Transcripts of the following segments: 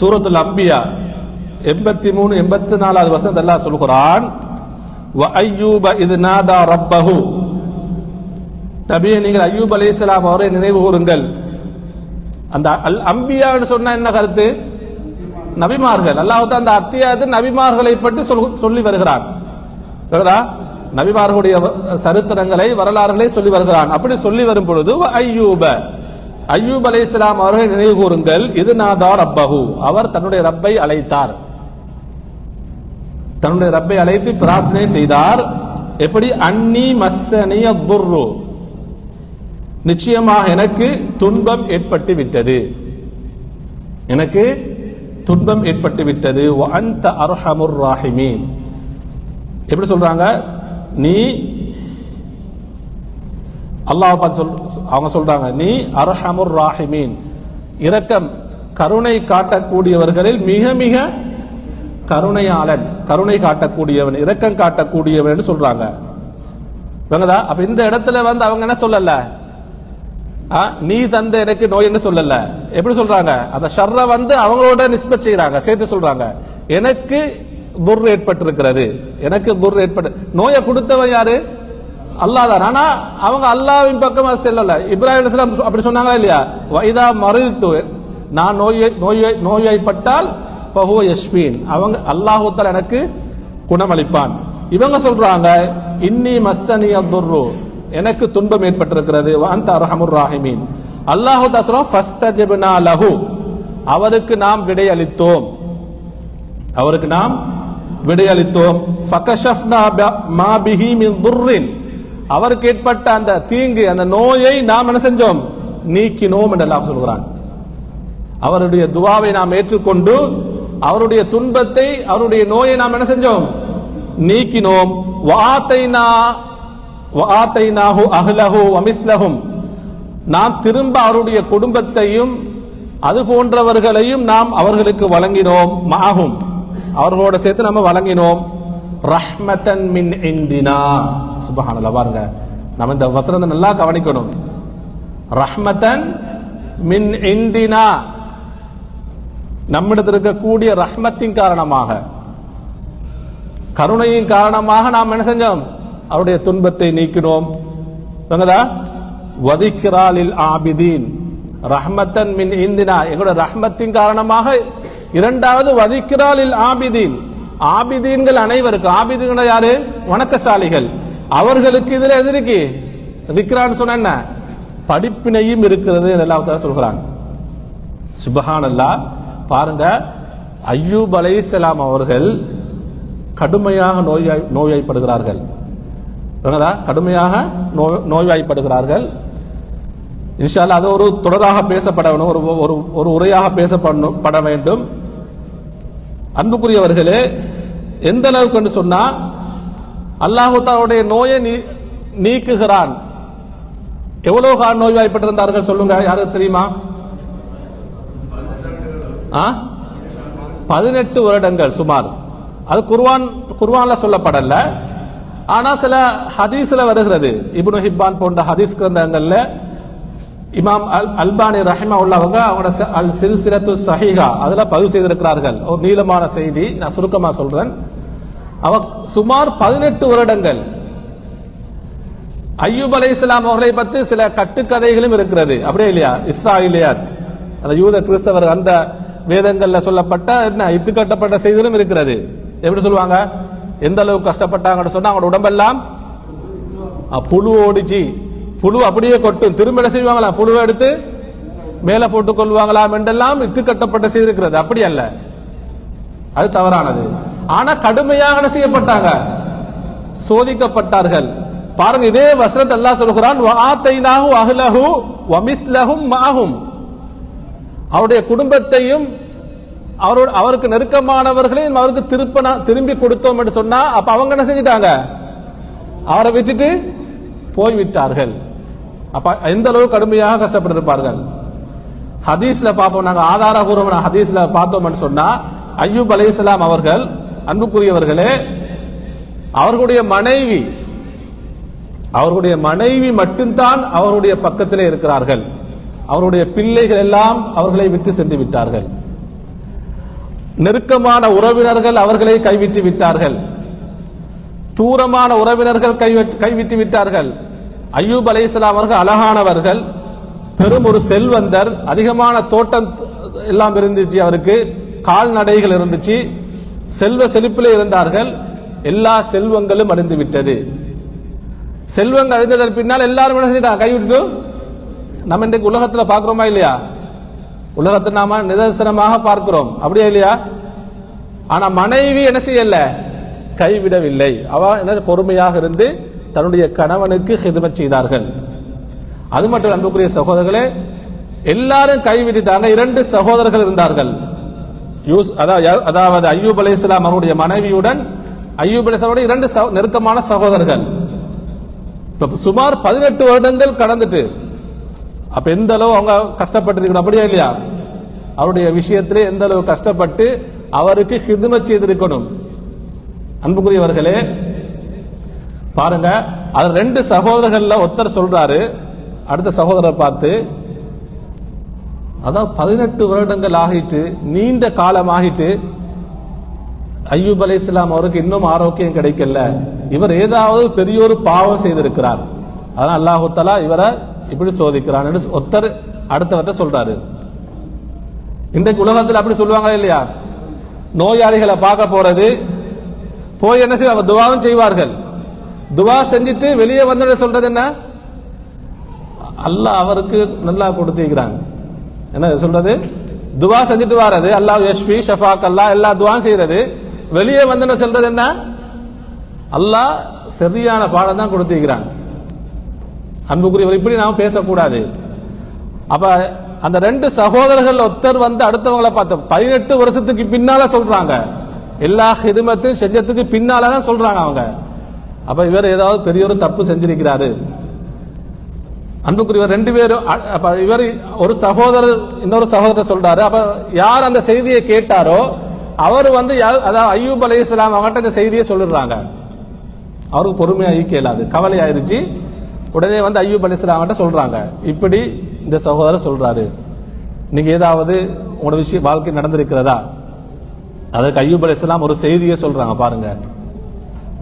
சூரத்துல் அம்பியா எண்பத்தி மூணு எண்பத்தி நாலாவது வசனத்தை அல்லாஹ் சொல்கிறான் வ இது நாதா ரப்பஹு. நபியை நீங்கள் ஐயூப் இஸ்லாம் அவரை நினைவு கூறுங்கள். அந்த அல் அம்பியான்னு சொன்ன என்ன கருத்து? நபிமார்கள். அல்லாஹ் அந்த அத்தியாவது நபிமார்களை பற்றி சொல்லி வருகிறான். நபிமார்களுடைய வ- சரித்திரங்களை வரலாறுகளை சொல்லி வருகிறான். அப்படி சொல்லி வரும் பொழுது வ ஐயூப ஐயூப் இஸ்லாம் அவர்களை நினைவு கூறுங்கள் இது நாதார் அப்பஹு அவர் தன்னுடைய ரப்பை அழைத்தார். தன்னுடைய ரப்பை அழைத்து பிரார்த்தனை செய்தார். எப்படி? அன்னி மஸ்ஸனிய துர்ரு நிச்சயமாக எனக்கு துன்பம் ஏற்பட்டு விட்டது. எனக்கு துன்பம் ஏற்பட்டு விட்டது. வ அன்த அர்ஹமுர் ராஹிமீன். எப்படி சொல்றாங்க? நீ அல்லாஹ் பார்த்து சொல் அவங்க சொல்றாங்க நீ அர்ஹமுர் ராஹிமீன். இரக்கம் கருணை காட்டக்கூடியவர்களில் மிக மிக கருணையாளன் கருணை காட்டக்கூடியவன் இரக்கம் காட்டக்கூடியவன் சொல்றாங்க. இவங்கதா அப்ப இந்த இடத்துல வந்து அவங்க என்ன சொல்லல? ஆ, நீ தந்த எனக்கு நோய் என்று சொல்லல. எப்படி சொல்றாங்க? அந்த ஷர்ர வந்து அவங்களோட நிஸ்பத் செய்யறாங்க சேர்த்து சொல்றாங்க. எனக்கு துர் ஏற்பட்டிருக்கிறது எனக்கு துர் ஏற்பட்டு நோயை கொடுத்தவன் யாரு? அல்லாதான் ஆனா அவங்க அல்லாவின் பக்கம் செல்லல. இப்ராஹிம் அலைஹிஸ்ஸலாம் அப்படி சொன்னாங்களா இல்லையா? வைதா மருத்து. நான் நோயை நோயை நோய்வாய்ப்பட்டால் பஹுவ யஸ்பீன் அவங்க அல்லாஹு எனக்கு குணமளிப்பான். இவங்க சொல்றாங்க இன்னி மஸ்ஸனிய துர்ரு. எனக்கு துன்பம் ஏற்பட்டிருக்கிறது. அந்த அரஹமுர் ராஹிமீன். அல்லாஹு தஆலா ஃபஸ்தஜப்னா லஹு. அவருக்கு நாம் விடையளித்தோம். அவருக்கு நாம் விடையளித்தோம். ஃபகஷஃப்னா மா பிஹி மின் துர்ரின். அவருக்கு ஏற்பட்ட அந்த தீங்கு அந்த நோயை நாம் என்ன செஞ்சோம்? நீக்கினோம் என்று அல்லாஹ் சொல்கிறான். அவருடைய துவாவை நாம் ஏற்றுக்கொண்டு அவருடைய துன்பத்தை அவருடைய நோயை நாம் என்ன செஞ்சோம்? நீக்கினோம். வாத்தைனா வாத்தைனாஹு அஹ்லஹு வமிஸ்லஹும். நாம் திரும்ப அவருடைய குடும்பத்தையும் அது போன்றவர்களையும் நாம் அவர்களுக்கு வழங்கினோம். மாகும் அவர்களோட சேர்த்து நம்ம வழங்கினோம். ரஹ்மத்தன் மின் இந்தினா. சுபஹானல்லாஹ் பாருங்க. நம்ம இந்த வசனத்தை நல்லா கவனிக்கணும். ரஹ்மத்தன் மின் இந்தினா. நம்மிடத்தில் இருக்கக்கூடிய ரஹ்மத்தின் காரணமாக கருணையின் காரணமாக நாம் என்ன செஞ்சோம்? அவருடைய துன்பத்தை நீக்கினோம். இவங்கதா வதிக்ராலில் ஆபிதீன். ரஹ்மத்தன் மின் இந்தினா. எங்களோட ரஹ்மத்தின் காரணமாக இரண்டாவது வதிக்ராலில் ஆபிதீன். ஆபிதீன்கள் அனைவருக்கும் ஆபிதீன்கள் யாரு? வணக்கசாலிகள். அவர்களுக்கு இதுல எது இருக்கு? விக்ரான்னு சொன்ன என்ன? படிப்பினையும் இருக்கிறது என்று அல்லாஹ் சொல்கிறாங்க சொல்கிறான். சுபஹானல்லா பாருங்க ஐயூப் அலைஹிஸ்ஸலாம் அவர்கள் கடுமையாக நோயாய் நோய்வாய்ப்படுகிறார்கள். கடுமையாக நோய் நோய்வாய்ப்படுகிறார்கள். இன்ஷால்லா அது ஒரு தொடராக பேசப்பட வேண்டும் ஒரு ஒரு ஒரு உரையாக பேசப்படணும் பட வேண்டும். அன்புக்குரியவர்களே எந்த அளவுக்கு என்று சொன்னா அல்லாஹுத்தாவுடைய நோயை நீ நீக்குகிறான். எவ்வளவு காலம் நோய்வாய்ப்பட்டிருந்தார்கள் சொல்லுங்க யாருக்கு தெரியுமா? ஆ? பதினெட்டு வருடங்கள் சுமார். அது குர்வான் குர்வான்ல சொல்லப்படல. ஆனா சில ஹதீஸ்ல வருகிறது. இப்னு ஹிப்பான் போன்ற ஹதீஸ் கிரந்தங்கள்ல இமாம் அல் அல்பானி ரஹிமா உள்ளவங்க அவங்களோட ச- அல் சில்சிலத்து சஹீஹா அதில் பதிவு செய்திருக்கிறார்கள். ஒரு நீளமான செய்தி நான் சுருக்கமாக சொல்கிறேன் அவ சுமார் பதினெட்டு வருடங்கள் ஐயூப் அலைஹிஸ்ஸலாம் அவர்களை பற்றி சில கட்டுக்கதைகளும் இருக்கிறது. அப்படியே இல்லையா? இஸ்ராயிலியாத் அந்த யூத கிறிஸ்தவர் அந்த வேதங்களில் சொல்லப்பட்ட என்ன இட்டுக்கட்டப்பட்ட செய்திகளும் இருக்கிறது. எப்படி சொல்லுவாங்க? எந்த அளவுக்கு கஷ்டப்பட்டாங்கன்னு சொன்னால் அவங்களோட உடம்பெல்லாம் புழு ஓடிச்சு. புழு அப்படியே கொட்டும். திரும்ப என்ன செய்வாங்களா? புழுவை எடுத்து மேலே போட்டுக் கொள்வாங்களாம் என்றெல்லாம் இட்டு கட்டப்பட்ட செய்திருக்கிறது அப்படி அல்ல. அது தவறானது. ஆனா கடுமையாக என்ன செய்யப்பட்டாங்க? சோதிக்கப்பட்டார்கள். பாருங்க இதே வசனத்தை அல்லாஹ் சொல்கிறான் வஆத்தைனாஹு அஹ்லஹு வமிஸ்லஹும் மாஹும். அவருடைய குடும்பத்தையும் அவரோட அவருக்கு நெருக்கமானவர்களையும் அவருக்கு திருப்ப திரும்பி கொடுத்தோம் என்று சொன்னா அப்ப அவங்க என்ன செஞ்சிட்டாங்க? அவரை விட்டுட்டு போய்விட்டார்கள். அப்ப எந்த அளவு கடுமையாக கஷ்டப்பட்டிருப்பார்கள்? ஹதீஸ்ல பார்ப்போம். நாங்கள் ஆதாரபூர்வமான ஹதீஸ்ல பார்த்தோம்னு சொன்னா அலி இஸ்லாம் அவர்கள் அன்புக்குரியவர்களே அவர்களுடைய மனைவி அவர்களுடைய மனைவி மட்டும்தான் அவருடைய பக்கத்திலே இருக்கிறார்கள். அவருடைய பிள்ளைகள் எல்லாம் அவர்களை விட்டு சென்று விட்டார்கள். நெருக்கமான உறவினர்கள் அவர்களை கைவிட்டு விட்டார்கள். தூரமான உறவினர்கள் கைவிட்டு விட்டார்கள். ஐயூப் அலைஹிஸ்ஸலாம் அவர்கள் அழகானவர்கள். பெரும் ஒரு செல்வந்தர் அதிகமான தோட்டம் எல்லாம் இருந்துச்சு அவருக்கு. கால்நடைகள் இருந்துச்சு. செல்வ செழிப்பிலே இருந்தார்கள். எல்லா செல்வங்களும் அடைந்து விட்டது. செல்வங்கள் அழிந்ததன் பின்னால் எல்லாரும் என்ன செஞ்சிட்டாங்க? கைவிட்டு நம்ம இன்றைக்கு உலகத்தில் பார்க்குறோமா இல்லையா? உலகத்தை நாம நிதர்சனமாக பார்க்கிறோம். அப்படியே இல்லையா? ஆனா மனைவி என்ன செய்யல? கைவிடவில்லை. அவ என்ன பொறுமையாக இருந்து தன்னுடைய கணவனுக்கு ஹிதமத் செய்தார்கள். அது மட்டும் அன்புக்குரிய சகோதரர்களே எல்லாரும் கைவிட்டுட்டாங்க இரண்டு சகோதரர்கள் இருந்தார்கள். யூஸ் அதாவது ஐயூப் அலைஹிஸ்ஸலாம் அவருடைய மனைவியுடன் ஐயூப் அலைஹிஸ்ஸலாமுடைய இரண்டு நெருக்கமான சகோதரர்கள். இப்ப சுமார் பதினெட்டு வருடங்கள் கடந்துட்டு அப்ப எந்த அளவு அவங்க கஷ்டப்பட்டு இருக்கணும் இல்லையா? அவருடைய விஷயத்திலே எந்த அளவு கஷ்டப்பட்டு அவருக்கு ஹிதுமத் செய்திருக்கணும். அன்புக்குரியவர்களே பாருங்க அது ரெண்டு சகோதரர்களில் ஒருத்தர் சொல்றாரு அடுத்த சகோதரர் பார்த்து அதான் பதினெட்டு வருடங்கள் ஆகிட்டு நீண்ட காலம் ஆகிட்டு ஐயூப் அலி இஸ்லாம் அவருக்கு இன்னும் ஆரோக்கியம் கிடைக்கல. இவர் ஏதாவது பெரியொரு பாவம் செய்திருக்கிறார். அதான் அல்லாஹுத்தலா இவரை இப்படி சோதிக்கிறான் ஒருத்தர் அடுத்தவர்கிட்ட சொல்றாரு. இன்றைக்கு உலகத்தில் அப்படி சொல்லுவாங்களா இல்லையா? நோயாளிகளை பார்க்க போறது போய் என்ன செய்வாங்க? துவாவும் செய்வார்கள். துவா செஞ்சுட்டு வெளியே வந்துட சொல்றது என்ன? அல்லாஹ் அவருக்கு நல்லா கொடுத்துக்கிறாங்க என்ன சொல்றது? துவா செஞ்சுட்டு வர்றது அல்லாஹ் யஷ்வி ஷஃபாக் அல்லா எல்லா துவாவும் செய்யறது. வெளியே வந்தன சொல்றது என்ன? அல்லாஹ் சரியான பாடம் தான் கொடுத்திருக்கிறாங்க. அன்புக்குரியவர் இப்படி நாம் பேசக்கூடாது. அப்ப அந்த ரெண்டு சகோதரர்கள் ஒருத்தர் வந்து அடுத்தவங்களை பார்த்து பதினெட்டு வருஷத்துக்கு பின்னால சொல்றாங்க. எல்லா ஹிதுமத்தையும் செஞ்சதுக்கு பின்னால தான் சொல்றாங்க அவங்க. அப்ப இவர் ஏதாவது பெரிய ஒரு தப்பு செஞ்சிருக்கிறாரு. அன்புக்குரியவர் ரெண்டு பேரும் இவர் ஒரு சகோதரர் இன்னொரு சகோதரர் சொல்றாரு. அப்ப யார் அந்த செய்தியை கேட்டாரோ அவர் வந்து யா- அதாவது ஐயூப் அலி இஸ்லாம் அவங்ககிட்ட இந்த செய்தியை சொல்லிடுறாங்க. அவருக்கு பொறுமையாக கேளாது. கவலை ஆயிருச்சு உடனே வந்து ஐயூப் அலி இஸ்லாம்கிட்ட சொல்றாங்க. இப்படி இந்த சகோதரர் சொல்றாரு. நீங்க ஏதாவது உங்களோட விஷயம் வாழ்க்கை நடந்திருக்கிறதா? அதற்கு ஐயூப் அலி இஸ்லாம் ஒரு செய்தியை சொல்றாங்க பாருங்க.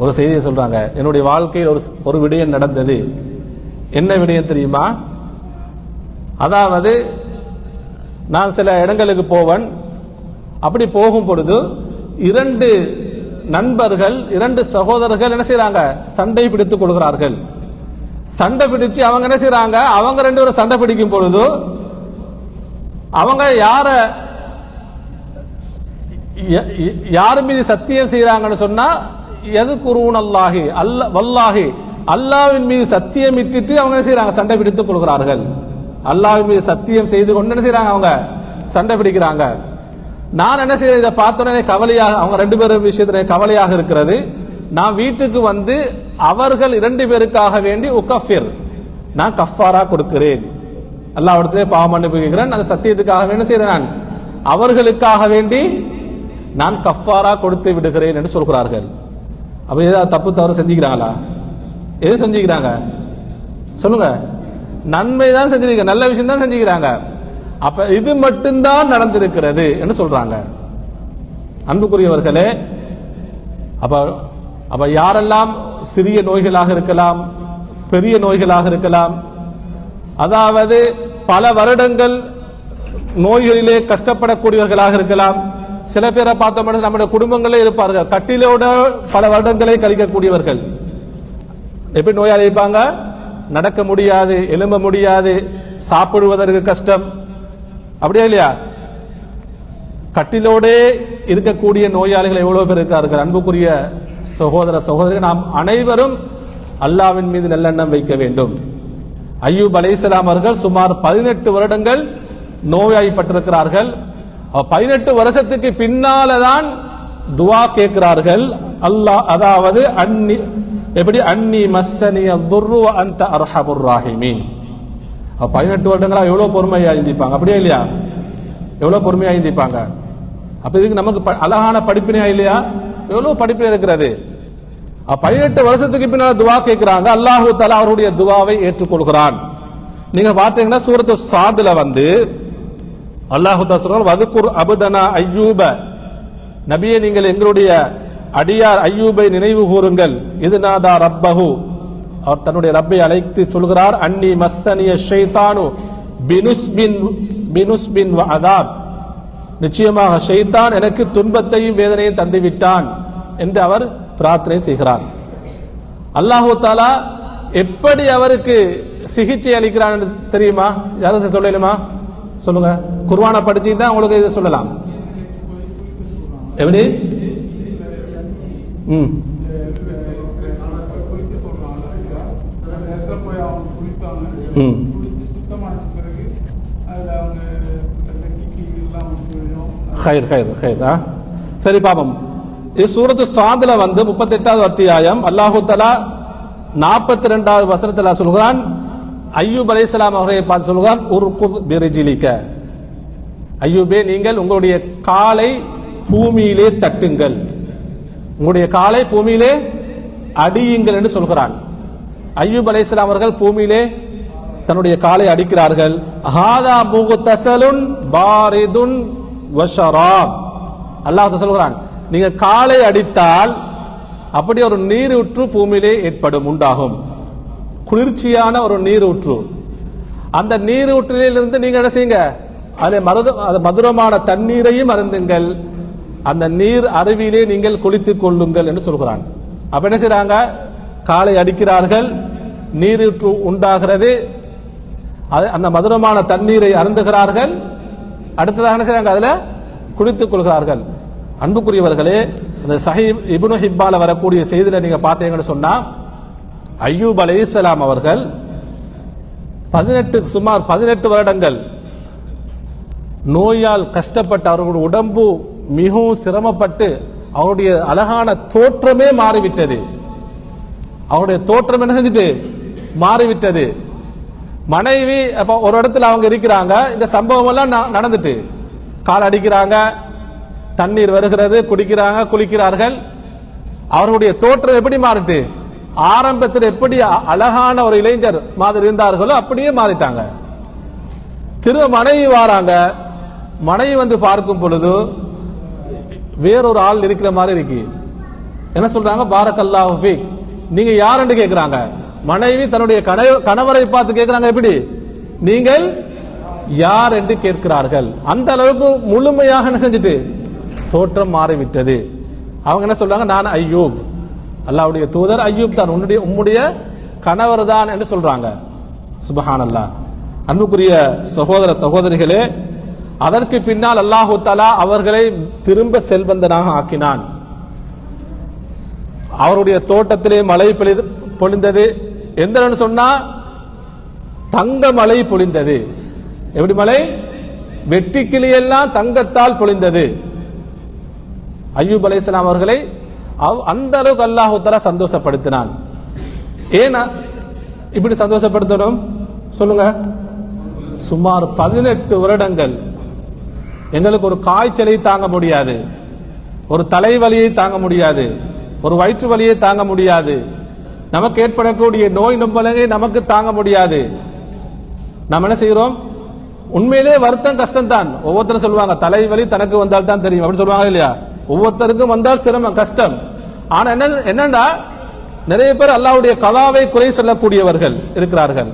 ஒரு செய்தியை சொல்றாங்க. என்னுடைய வாழ்க்கையில் ஒரு ஒரு விடயம் நடந்தது. என்ன விடயம் தெரியுமா? அதாவது நான் சில இடங்களுக்கு போவன். அப்படி போகும் பொழுது இரண்டு நண்பர்கள் இரண்டு சகோதரர்கள் என்ன செய்கிறாங்க சண்டை பிடித்துக் கொள்கிறார்கள். சண்டை பிடிச்சு அவங்க என்ன செய்கிறாங்க அவங்க ரெண்டு பேரும் சண்டை பிடிக்கும் பொழுது அவங்க யார யார் மீது சத்தியம் செய்கிறாங்கன்னு சொன்னா எது குருவன் அல்லாஹி அல்ல வல்லாஹி அல்லாவின் மீது சத்தியம் இட்டுட்டு அவங்க என்ன செய்யறாங்க சண்டை பிடித்துக் கொள்கிறார்கள். அல்லாவின் மீது சத்தியம் செய்து கொண்டு என்ன செய்யறாங்க அவங்க? சண்டை பிடிக்கிறாங்க. நான் என்ன செய்யறேன் இதை பார்த்தோன்னே கவலையாக அவங்க ரெண்டு பேரும் விஷயத்துல கவலையாக இருக்கிறது. நான் வீட்டுக்கு வந்து அவர்கள் இரண்டு பேருக்காக வேண்டி உக்கஃபிர் நான் கஃபாரா கொடுக்கிறேன். அல்லாவிடத்திலே பாவம் மன்னிப்பு கேட்கிறேன் அந்த சத்தியத்துக்காக என்ன செய்யறேன் நான்? அவர்களுக்காக வேண்டி நான் கஃபாரா கொடுத்து விடுகிறேன் என்று சொல்கிறார்கள். அப்ப ஏதாவது தப்பு தவறு செஞ்சுக்கிறாங்களா? எது செஞ்சுக்கிறாங்க? சொல்லுங்க. நன்மை தான் செஞ்சிருக்க நல்ல விஷயம் தான் செஞ்சுக்கிறாங்க. அப்ப இது மட்டும்தான் நடந்திருக்கிறது என்று சொல்றாங்க. அன்புக்குரியவர்களே அப்ப அப்ப யாரெல்லாம் சிறிய நோய்களாக இருக்கலாம் பெரிய நோய்களாக இருக்கலாம் அதாவது பல வருடங்கள் நோய்களிலே கஷ்டப்படக்கூடியவர்களாக இருக்கலாம் சில பேரை பார்த்தோம்னா நம்முடைய குடும்பங்களே இருப்பார்கள். கட்டிலோட பல வருடங்களை கழிக்கக்கூடியவர்கள். எப்படி நோயாளி இருப்பாங்க? நடக்க முடியாது எழும்ப முடியாது சாப்பிடுவதற்கு கஷ்டம். அப்படியா இல்லையா? கட்டிலோடே இருக்கக்கூடிய நோயாளிகள் எவ்வளவு பேர் இருக்கார்கள்? அன்புக்குரிய சகோதர சகோதரி நாம் அனைவரும் அல்லாவின் மீது நல்லெண்ணம் வைக்க வேண்டும். ஐயூப் அலைஹிஸ்ஸலாம் அவர்கள் சுமார் பதினெட்டு வருடங்கள் நோயாய்ப்பட்டிருக்கிறார்கள் பதினெட்டு வருஷத்துக்கு பின்னாலதான் துவா கேட்கிறார்கள். அல்லாஹ் அதாவது அன்னி எப்படி? அன்னி மஸ்ஸனிய துர்ரு அந்த அர்ஹமுர் ராஹிமீன். பதினெட்டு வருடங்களா எவ்வளவு பொறுமையா இருந்திப்பாங்க அப்படியே இல்லையா? எவ்வளவு பொறுமையா இருந்திப்பாங்க அப்ப இதுக்கு நமக்கு ப- அழகான படிப்பினையா இல்லையா? எவ்வளவு படிப்பினை இருக்கிறது? பதினெட்டு வருஷத்துக்கு பின்னால் துவா கேட்கிறாங்க. அல்லாஹு தலா அவருடைய துவாவை ஏற்றுக்கொள்கிறான். நீங்க பார்த்தீங்கன்னா சூரத்து சாதுல வந்து அல்லாஹு தஆலா வதுக்குர் அபுதனா ஐயூப. நபியை நீங்கள் எங்களுடைய அடியார் ஐயூபை நினைவு கூறுங்கள். இது நாதா ரப்பஹு. அவர் தன்னுடைய ரப்பை அழைத்து சொல்கிறார் அன்னி மஸ்ஸனிய ஷைத்தானு பினுஸ்பின் பினுஸ்பின் வ அதாப். நிச்சயமாக ஷைத்தான் எனக்கு துன்பத்தையும் வேதனையும் தந்துவிட்டான் என்று அவர் பிரார்த்தனை செய்கிறார். அல்லாஹு தாலா எப்படி அவருக்கு சிகிச்சை அளிக்கிறான் தெரியுமா? யாரும் சொல்லலுமா சொல்லுங்க. குர்வானை படிச்சு தான் உங்களுக்கு இதை சொல்லலாம். எப்படி? ம். ம். ஹைர் ஹைர் ஹைர் ஆ? சரி பாப்போம் இது சூரத்து சாதுல வந்து முப்பத்தெட்டாவது அத்தியாயம் அல்லாஹு தலா நாற்பத்தி ரெண்டாவது வசனத்துல சொல்கிறான் ஐயூப் அலைஹிஸ்ஸலாம் அவர்களை பார்த்து சொல்கிறான் உர்குத் பிரிஜிலிக்க. ஐயூபே நீங்கள் உங்களுடைய காலை பூமியிலே தட்டுங்கள். உங்களுடைய காலை பூமியிலே அடியுங்கள் என்று சொல்கிறான். ஐயூப் அலைஹிஸ்ஸலாம் அவர்கள் பூமியிலே தன்னுடைய காலை அடிக்கிறார்கள். ஹாதா முகுத்தசலுன் பாரிதுன் வஷராப். அல்லாஹ் சொல்கிறான் நீங்க காலை அடித்தால் அப்படி ஒரு நீரூற்று பூமியிலே ஏற்படும் உண்டாகும். குளிர்ச்சியான ஒரு நீரூற்று. அந்த நீரூற்றிலிருந்து நீங்க என்ன செய்யுங்க? அதில் மருத அது மதுரமான தண்ணீரையும் அருந்துங்கள். அந்த நீர் அருவியிலே நீங்கள் குளித்துக் கொள்ளுங்கள் என்று சொல்கிறான். அப்ப என்ன செய்கிறாங்க காலை அடிக்கிறார்கள். நீரூற்று உண்டாகிறது. அது அந்த மதுரமான தண்ணீரை அருந்துகிறார்கள். அடுத்ததாக என்ன செய்கிறாங்க அதுல குளித்துக் கொள்கிறார்கள். அன்புக்குரியவர்களே அந்த சஹீப் இபுனு ஹிப்பால வரக்கூடிய செய்தியில நீங்க பார்த்தீங்கன்னு சொன்னா ஐயூப் அலிசலாம் அவர்கள் பதினெட்டு சுமார் பதினெட்டு வருடங்கள் நோயால் கஷ்டப்பட்டு அவர்களுடைய உடம்பு மிகவும் சிரமப்பட்டு அவருடைய அழகான தோற்றமே மாறிவிட்டது. அவருடைய தோற்றம் என்ன செஞ்சுட்டு மாறிவிட்டது. மனைவி அப்போ ஒரு இடத்துல அவங்க இருக்கிறாங்க. இந்த சம்பவம் எல்லாம் ந- நடந்துட்டு. கால் அடிக்கிறாங்க. தண்ணீர் வருகிறது குடிக்கிறாங்க குளிக்கிறார்கள். அவர்களுடைய தோற்றம் எப்படி மாறிட்டு? ஆரம்பத்தில் எப்படி அழகான ஒரு இளைஞர் மாதிரி இருந்தார்களோ அப்படியே மாறிட்டாங்க. திரு மனைவி வாராங்க. மனைவி வந்து பார்க்கும் பொழுது வேறொரு ஆள் இருக்கிற மாதிரி இருக்கு. என்ன சொல்றாங்க? பாரக்கல்லா ஹஃபீக் நீங்க யாருன்னு கேட்கிறாங்க மனைவி தன்னுடைய கணவ- கணவரை பார்த்து கேட்கிறாங்க எப்படி? நீங்கள் யார் என்று கேட்கிறார்கள். அந்த அளவுக்கு முழுமையாக என்ன செஞ்சுட்டு? தோற்றம் மாறிவிட்டது. அவங்க என்ன சொல்றாங்க? நான் ஐயூப். அல்லாவுடைய தூதர் ஐயூப் தான். உன்னுடைய உம்முடைய கணவர் தான் என்று சொல்றாங்க. சுபஹானல்லாஹ் அன்புக்குரிய சகோதர சகோதரிகளே அதற்கு பின்னால் அல்லாஹு தாலா அவர்களை திரும்ப செல்வந்தனாக ஆக்கினான். அவருடைய தோட்டத்திலே மழை பொழிது பொழிந்தது. எந்த சொன்னா தங்க மழை பொழிந்தது. எப்படி மழை? வெட்டி கிளியெல்லாம் தங்கத்தால் பொழிந்தது. ஐயூப் அலையாம் அவர்களை அவ்- அந்த அளவுக்கு அல்லாஹு சந்தோஷப்படுத்தினான். ஏன்னா இப்படி சந்தோஷப்படுத்தணும்? சொல்லுங்க. சுமார் பதினெட்டு வருடங்கள். எங்களுக்கு ஒரு காய்ச்சலை தாங்க முடியாது. ஒரு தலைவலியை தாங்க முடியாது. ஒரு வயிற்று வலியை தாங்க முடியாது. நமக்கு ஏற்படக்கூடிய நோய் நம்பலங்கை நமக்கு தாங்க முடியாது. நம்ம என்ன செய்கிறோம்? உண்மையிலே வருத்தம் கஷ்டம் தான் ஒவ்வொருத்தரும் சொல்லுவாங்க தலைவலி தனக்கு வந்தால் தான் தெரியும். அப்படின்னு சொல்லுவாங்க இல்லையா? ஒவ்வொருத்தருக்கும் வந்தால் சிரமம் கஷ்டம். ஆனா என்ன என்னண்டா? நிறைய பேர் அல்லாவுடைய கதாவை குறை சொல்லக்கூடியவர்கள் இருக்கிறார்கள்.